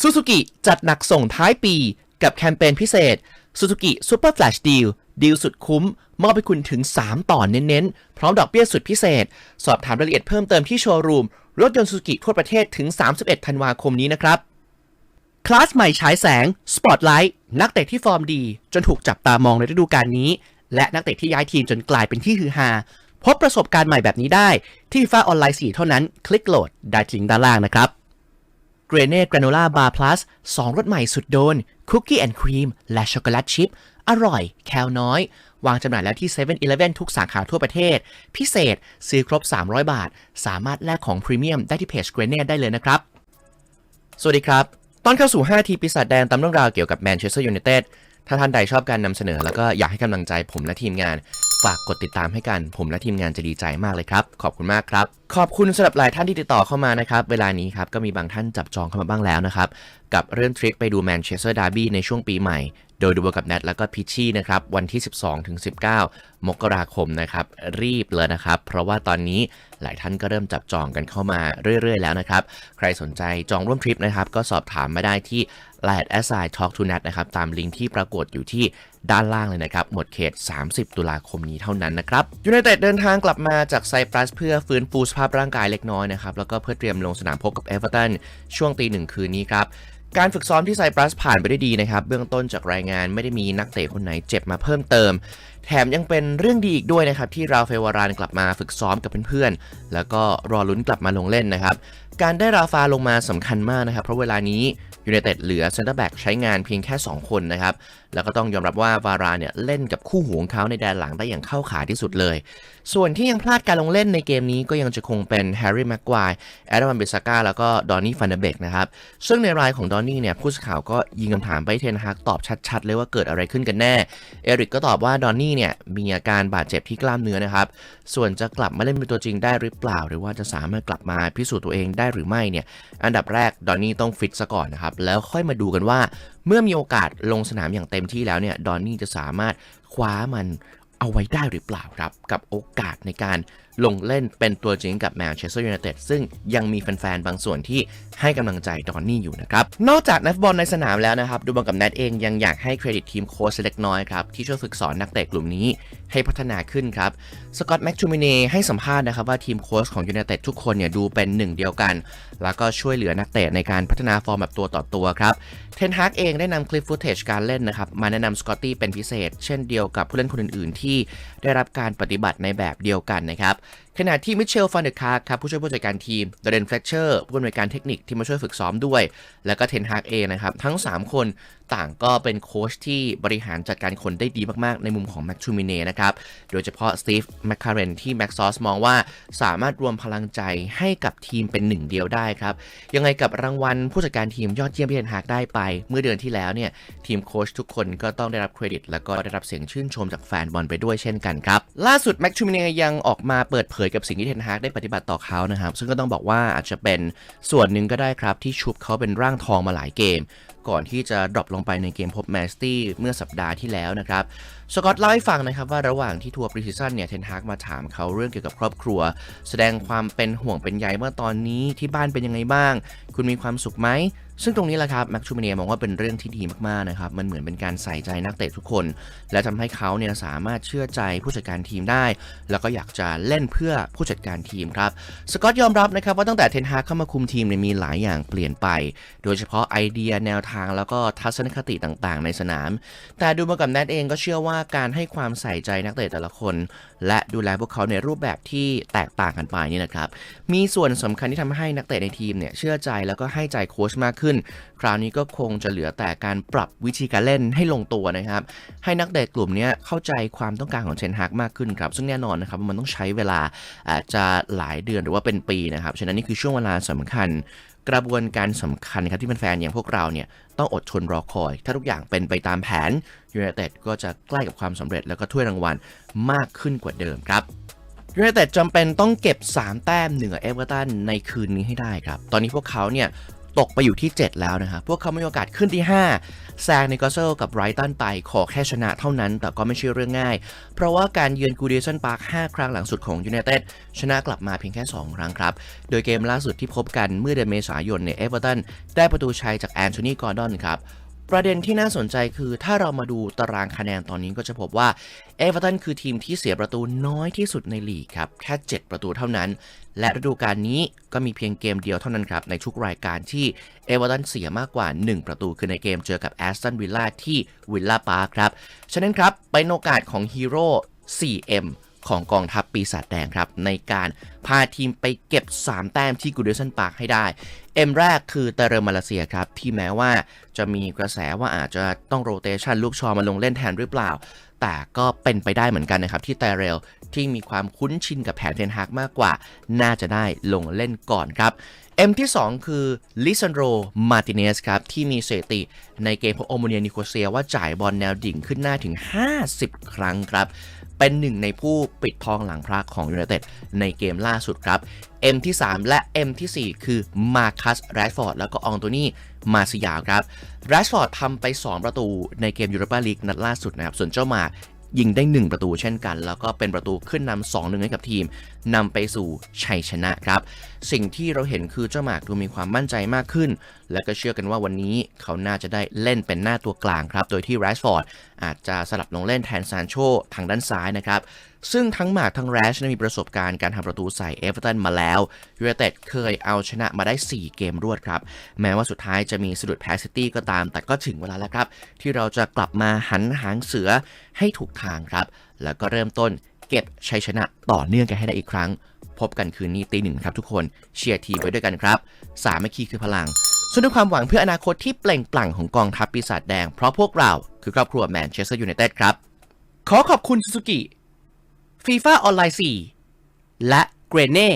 ซูซูกิจัดหนักส่งท้ายปี กับแคมเปญพิเศษ Suzuki Super Flash Deal ดีลสุดคุ้ม มอบให้คุณถึง 3 ต่อเน้นๆ พร้อมดอกเบี้ยสุดพิเศษ สอบถามรายละเอียดเพิ่มเติมที่โชว์รูม รถยนต์ซูซูกิทั่วประเทศถึง 31 ธันวาคมนี้นะครับ คลาสใหม่ฉายแสง Spotlight นักเตะที่ฟอร์มดี จนถูกจับตามองในฤดูกาลนี้ และนักเตะที่ย้ายทีมจนกลายเป็นที่ฮือฮาพบประสบการณ์ใหม่แบบนี้ได้ ที่ฟีฟ่าออนไลน์4เท่านั้น คลิกโหลดได้ที่ลิงด้านล่างนะครับ เกรเน่กราโนล่าบาร์พลัส2รสใหม่สุดโดนคุกกี้แอนด์ครีมและช็อกโกแลตชิพอร่อย แคลน้อย วางจำหน่ายแล้วที่7 e เ e ่ e อทุกสาขาทั่วประเทศ พิเศษซื้อครบ 300 บาท สามารถแลกของพรีเมียมได้ที่เพจเกรเน่ได้เลยนะครับ สวัสดีครับ ตอนเข้าสู่ 5 ทีปีศาจแดงตามเรื่องราวเกี่ยวกับแมนเชสเตอร์ยูไนเต็ดถ้าท่านใดชอบการนำเสนอแล้วก็อยากให้กำลังใจผมและทีมงาน ฝากกดติดตามให้กัน ผมและทีมงานจะดีใจมากเลยครับ ขอบคุณมากครับ ขอบคุณสำหรับหลายท่านที่ติดต่อเข้ามานะครับ เวลานี้ครับก็มีบางท่านจับจองเข้ามาบ้างแล้วนะครับ กับเรื่องทริปไปดูแมนเชสเตอร์ดาร์บี้ในช่วงปีใหม่ โดยดูกับแนทแล้วก็พิชชี่นะครับวันที่ 12ถึง19 มกราคมนะครับรีบเลยนะครับ เพราะว่าตอนนี้หลายท่านก็เริ่มจับจองกันเข้ามาเรื่อย ๆ แล้วนะครับ ใครสนใจจองร่วมทริปนะครับ ก็สอบถามมาได้ที่ l i น์แอสไซ Talk to Nat นะครับ ตามลิงก์ที่ปรากฏอยู่ที่ด้านล่างเลยนะครับ หมดเขต 30 ตุลาคมนี้เท่านั้นนะครับยูไนเต็ดเดินทางกลับมาจากไซปรัสเพื่อฟื้นฟูสภาพร่างกายเล็กน้อยนะครับ แล้วก็เพื่อเตรียมลงสนามพบกับเอเวอร์ตันช่วงตีหนึ่งคืนนี้ครับ การฝึกซ้อมที่ไซปรัสผ่านไปได้ดีนะครับ เบื้องต้นจากรายงานไม่ได้มีนักเตะคนไหนเจ็บมาเพิ่มเติม แถมยังเป็นเรื่องดีอีกด้วยนะครับที่ราฟเฟวารานกลับมาฝึกซ้อมกับเพื่อนๆ แล้วก็รอลุ้นกลับมาลงเล่นนะครับ การได้ราฟาลงมาสำคัญมากนะครับ เพราะเวลานี้ยูไนเต็ดเหลือเซนเตอร์แบ็กใช้งานเพียงแค่ 2 คนนะครับ แล้วก็ต้องยอมรับว่าวาราเนี่ยเล่นกับคู่หูของเขาในแดนหลังได้อย่างเข้าขาที่สุดเลย ส่วนที่ยังพลาดการลงเล่นในเกมนี้ก็ยังจะคงเป็นแฮร์รี่แม็กควายแอดามเบซาก้าแล้วก็ดอนนี่ฟันเดเบกนะครับ ซึ่งในรายของดอนนี่เนี่ยผู้สื่อข่าวก็ยิงคำถามไปเทนฮากตอบชัดๆ เลยว่าเกิดอะไรขึ้นกันแน่ เอริกก็ตอบว่าดอนนี่เนี่ยมีอาการบาดเจ็บที่กล้ามเนื้อนะครับ ส่วนจะกลับมาเล่นเป็นตัวจริงได้หรือเปล่า หรือว่าจะสามารถกลับมาพิสูจน์ตัวเองได้หรือไม่เนี่ย อันดับแรกดอนนี่ต้องฟิตซะก่อนนะครับ แล้วค่อยมาดูกันว่า เมื่อมีโอกาสลงสนามอย่างเต็มที่แล้วเนี่ย ดอนนี่จะสามารถคว้ามัน เอาไว้ได้หรือเปล่าครับ กับโอกาสในการลงเล่นเป็นตัวจริงกับแมนเชสเตอร์ยูไนเต็ดซึ่งยังมีแฟนๆ บางส่วนที่ให้กำลังใจดอนนี่อยู่นะครับ นอกจากนักบอลในสนามแล้วนะครับ ดูบอลกับแนทเองยังอยากให้เครดิตทีมโค้ชเล็กน้อยครับ ที่ช่วยฝึกสอนนักเตะกลุ่มนี้ ให้พัฒนาขึ้นครับสกอตต์แม็กชูมิเน่ให้สัมภาษณ์นะครับว่าทีมโค้ชของยูไนเต็ดทุกคนเนี่ยดูเป็นหนึ่งเดียวกัน แล้วก็ช่วยเหลือนักเตะในการพัฒนาฟอร์มแบบตัวต่อตัวครับเทนฮากเองได้นำคลิปฟุตเทจการเล่นนะครับมาแนะนำสกอตตี้เป็นพิเศษ เช่นเดียวกับผู้เล่นคนอื่น ๆ ที่ได้รับการปฏิบัติในแบบเดียวกันนะครับขณะที่มิเชลฟานเดอร์คาร์ครับผู้ช่วยผู้จัดการทีมเดเรนเฟลเชอร์ผู้อำนวยการเทคนิคที่มาช่วยฝึกซ้อมด้วย แล้วก็เทนฮากเองนะครับ ทั้ง 3 คนต่างก็เป็นโค้ชที่บริหารจัดการคนได้ดีมาก ๆ ในมุมของแม็กชูมิเน่นะครับ โดยเฉพาะสตีฟแมคคาเรนที่แม็กซอสมองว่าสามารถรวมพลังใจให้กับทีมเป็นหนึ่งเดียวได้ครับ ยังไงกับรางวัลผู้จัดการทีมยอดเยี่ยมที่เทนฮากได้ไป เมื่อเดือนที่แล้วเนี่ยทีมโค้ชทุกคนก็ต้องได้รับเครดิต แล้วก็ได้รับเสียงชื่นชมจากแฟนบอลไปด้วยเช่นกันครับล่าสุดแม็กชูมิเน่ยังออกมาเปิดเผยกับสิ่งที่เทนฮากได้ปฏิบัติต่อเขานะครับ ซึ่งก็ต้องบอกว่าอาจจะเป็นส่วนหนึ่งก็ได้ครับ ที่ชุบเขาเป็นร่างทองมาหลายเกม ก่อนที่จะดรอปลงไปในเกมพบแมสตี้เมื่อสัปดาห์ที่แล้วนะครับสกอตเล่าให้ฟังนะครับว่าระหว่างที่ทัวร์ปรีซีซั่นเนี่ยเทนฮากมาถามเขาเรื่องเกี่ยวกับครอบครัว แสดงความเป็นห่วงเป็นใยว่าตอนนี้ที่บ้านเป็นยังไงบ้าง คุณมีความสุขไหมซึ่งตรงนี้แหละครับแม็กชูเมเนียมองว่าเป็นเรื่องที่ดีมากๆนะครับมันเหมือนเป็นการใส่ใจนักเตะทุกคน และทำให้เขาเนี่ยสามารถเชื่อใจผู้จัดการทีมได้ แล้วก็อยากจะเล่นเพื่อผู้จัดการทีมครับสกอตยอมรับนะครับว่าตั้งแต่เทนฮาเข้ามาคุมทีมเนี่ยมีหลายอย่างเปลี่ยนไป โดยเฉพาะไอเดียแนวทางแล้วก็ทัศนคติต่างๆ ในสนาม แต่ดูมากับแนทเองก็เชื่อว่าการให้ความใส่ใจนักเตะแต่ละคน และดูแลพวกเขาในรูปแบบที่แตกต่างกันไปนี่นะครับมีส่วนสำคัญที่ทำให้นักเตะในทีมเนี่ยเชื่อใจแล้วก็ให้ใจโค้ชมากขึ้น คราวนี้ก็คงจะเหลือแต่การปรับวิธีการเล่นให้ลงตัวนะครับ ให้นักเตะกลุ่มนี้เข้าใจความต้องการของเชนฮากมากขึ้นครับ ซึ่งแน่นอนนะครับมันต้องใช้เวลาอาจจะหลายเดือนหรือว่าเป็นปีนะครับ ฉะนั้นนี่คือช่วงเวลาสำคัญกระบวนการสำคัญครับที่แฟนๆอย่างพวกเราเนี่ยต้องอดทนรอคอย ถ้าทุกอย่างเป็นไปตามแผนยูไนเต็ดก็จะใกล้กับความสำเร็จแล้วก็ถ้วยรางวัลมากขึ้นกว่าเดิมครับยูไนเต็ดจำเป็นต้องเก็บ 3 แต้มเหนือเอเวอร์ตันในคืนนี้ให้ได้ครับ ตอนนี้พวกเขาเนี่ย ตกไปอยู่ที่ 7 แล้วนะครับพวกเขามีโอกาสขึ้นที่ 5 แซงในกอเซลกับไรตันไปขอแค่ชนะเท่านั้น แต่ก็ไม่ใช่เรื่องง่าย เพราะว่าการเยือนกูเดสันพาร์ค5ครั้งหลังสุดของยูไนเต็ดชนะกลับมาเพียงแค่ 2 ครั้งครับ โดยเกมล่าสุดที่พบกันเมื่อเดือนเมษายนในเอเวอร์ตันได้ประตูชัยจากแอนโทนีกอร์ดอนครับ ประเด็นที่น่าสนใจคือถ้าเรามาดูตารางคะแนนตอนนี้ก็จะพบว่าเอเวอร์ตันคือทีมที่เสียประตูน้อยที่สุดในลีกครับ แค่ 7 ประตูเท่านั้น และฤดูกาลนี้ก็มีเพียงเกมเดียวเท่านั้นครับ ในทุกรายการที่เอเวอร์ตันเสียมากกว่า 1 ประตูคือในเกมเจอกับแอสตันวิลล่าที่วิลล่าปาร์คครับ ฉะนั้นครับเป็นโอกาสของฮีโร่ 4M ของกองทัพปีศาจแดงครับ ในการพาทีมไปเก็บ 3 แต้มที่กูเดสันปาร์คให้ได้ เอ็มแรกคือเตเรมาเลเซียครับ ที่แม้ว่าจะมีกระแสว่าอาจจะต้องโรเตชันลูกชอมาลงเล่นแทนหรือเปล่า แต่ก็เป็นไปได้เหมือนกันนะครับที่ไตเรลที่มีความคุ้นชินกับแผนเทนฮากมากกว่า น่าจะได้ลงเล่นก่อนครับเอ็มที่ 2 คือลิซันโดมาติเนสครับ ที่มีสถิติในเกมพบโอมเนียนิโคเซียว่าจ่ายบอลแนวดิ่งขึ้นหน้าถึง 50 ครั้งครับ เป็นหนึ่งในผู้ปิดทองหลังพระของยูไนเต็ดในเกมล่าสุดครับ M ที่ 3 และ M ที่ 4 คือมาคัสแรชฟอร์ดแล้วก็อองโตนี่มาซิยาครับแรชฟอร์ดทำไป 2 ประตูในเกมยูโรปาลีกนัดล่าสุดนะครับ ส่วนเจ้าหมาก ยิงได้ 1 ประตูเช่นกัน แล้วก็เป็นประตูขึ้นนำ2 1ให้กับทีมนำไปสู่ชัยชนะครับ สิ่งที่เราเห็นคือเจ้าหมากดูมีความมั่นใจมากขึ้น และก็เชื่อกันว่าวันนี้เขาน่าจะได้เล่นเป็นหน้าตัวกลางครับ โดยที่ไรส์ฟอร์ดอาจจะสลับลงเล่นแทนซานโชทางด้านซ้ายนะครับ ซึ่งทั้งหมากทั้งแรชมีประสบการณ์การทำประตูใส่เอเวอร์ตันมาแล้วยูไนเต็ดเคยเอาชนะมาได้ 4 เกมรวดครับ แม้ว่าสุดท้ายจะมีสะดุดแพ้ซิตี้ก็ตาม แต่ก็ถึงเวลาแล้วครับ ที่เราจะกลับมาหันหางเสือให้ถูกทางครับ แล้วก็เริ่มต้นเก็บชัยชนะต่อเนื่องกันให้ได้อีกครั้ง พบกันคืนนี้ตีหนึ่งครับทุกคนเชียร์ทีไว้ด้วยกันครับ สามัคคีคือพลังส่วนด้วยความหวังเพื่ออนาคตที่เปล่งปลั่งของกองทัพปีศาจแดง เพราะพวกเราคือครอบครัวแมนเชสเตอร์ยูไนเต็ดครับ ขอขอบคุณซูซูกิ ฟีฟ่าออนไลน์ 4 และเกรเน่